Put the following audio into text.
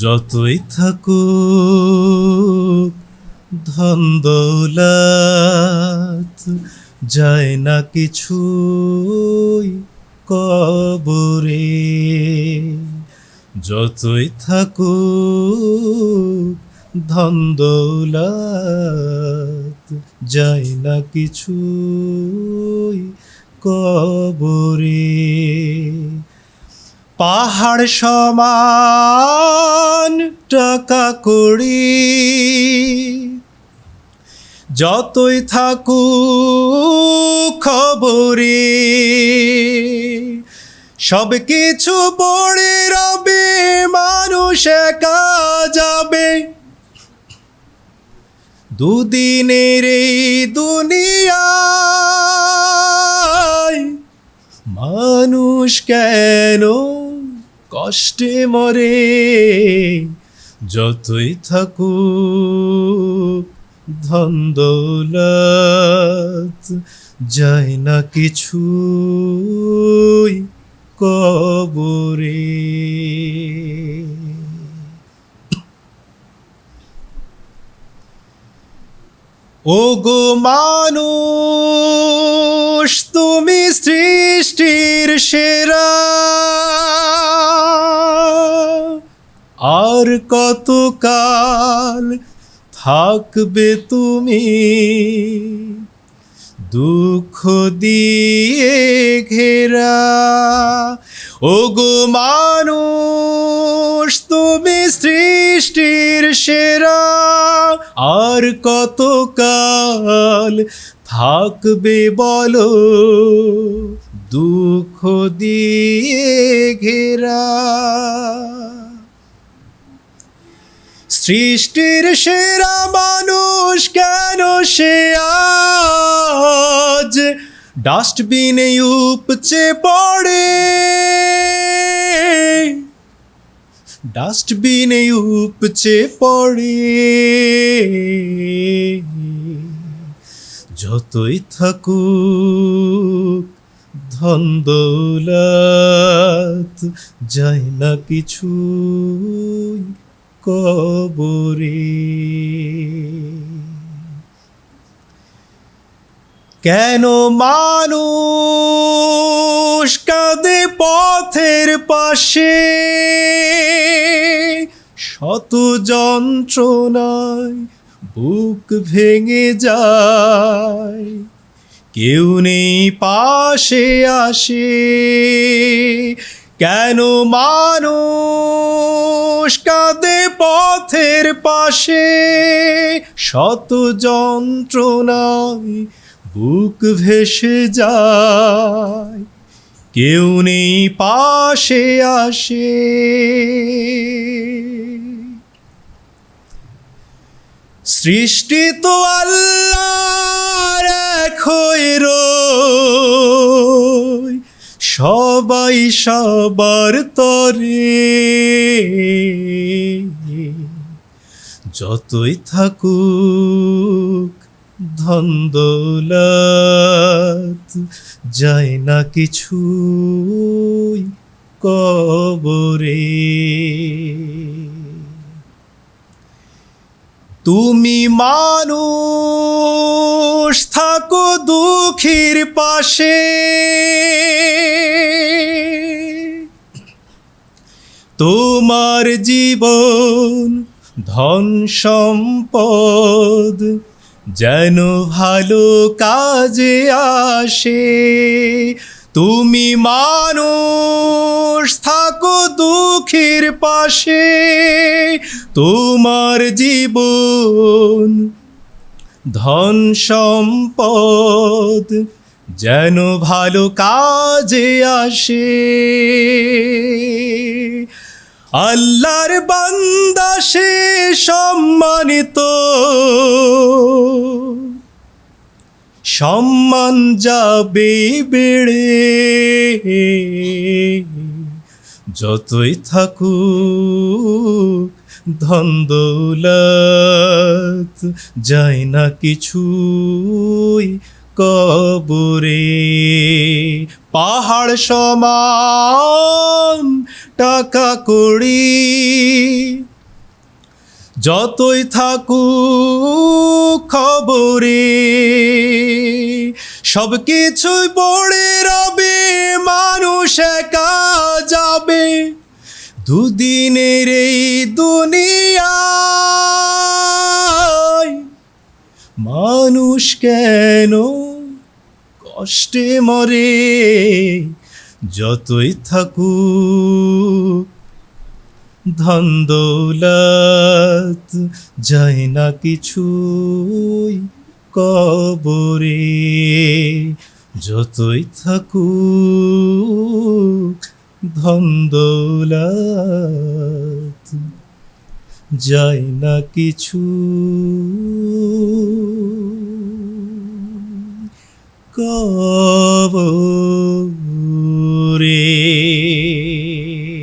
যতই থাকুক, ধন দৌলত যায় না কিছুই কবরে। যতই থাকুক, ধন দৌলত যায় না কিছুই কবরে। পাহাড় সমান টাকা কড়ি যতই থাকু খবরে, সব কিছু পড়ে রবে, মানুষ একা যাবে। দুদিনের এই দুনিয়ায় মানুষ কেন কষ্টে মরে, যতই থাকুক ধন দৌলত, যায় না কিছুই কবরে। ও গো মানুষ, তুমি সৃষ্টির সেরা আর কতকাল থাকবে তুমি? দুঃখ দিয়ে ঘেরা। ও গো মানুষ, তুমি সৃষ্টির সেরা। আর কতকাল থাকবে বলো? দুঃখ দিয়ে ঘেরা। সৃষ্টির সেরা মানুষ কেন সে আজ? ডাস্টবিনে উপচে পড়ে। ডাস্টবিনে উপচে পড়ে। যতই থাকুক, ধন দৌলত যায় না কিছুই কবরে। কেন মানুষ কাঁদে পথের পাশে? শত যন্ত্রণায় বুক ভেঙে যায়। কেউ নেই পাশে আসে। কেন মানুষ কাঁদে পথের পাশে? শত যন্ত্রণায় বুক ভেসে যায়। কেউ নেই পাশে আসে। সৃষ্টি তো আল্লাহর সবার তরে। যতই থাকুক ধন দৌলত যায় না কিছু কবরে। তুমি মানুষ, থাকো দুঃখীর পাশে। তোমার জীবন, ধন সম্পদ যেন ভালো কাজে আসে। তুমি মানুষ, থাকো দুঃখীর পাশে। তোমার জীবন, ধন সম্পদ যেন ভালো কাজে আসে। আল্লাহর বান্দা সে সম্মানিত। সম্মান যাবে বেড়ে। যতই থাকুক ধন দৌলত যায় না কিছুই কবরে। পাহাড় সমান টাকা কড়ি যতই থাকুক খবরে, সব কিছুই পড়ে রবে, মানুষ একা যাবে। দুদিনের এই দুনিয়ায় মানুষ কেন কষ্টে মরে? যতই থাকু ধন দৌলত না কিছুই কবরে। যতই থাকুক ধন দৌলত না কিছু কবরে।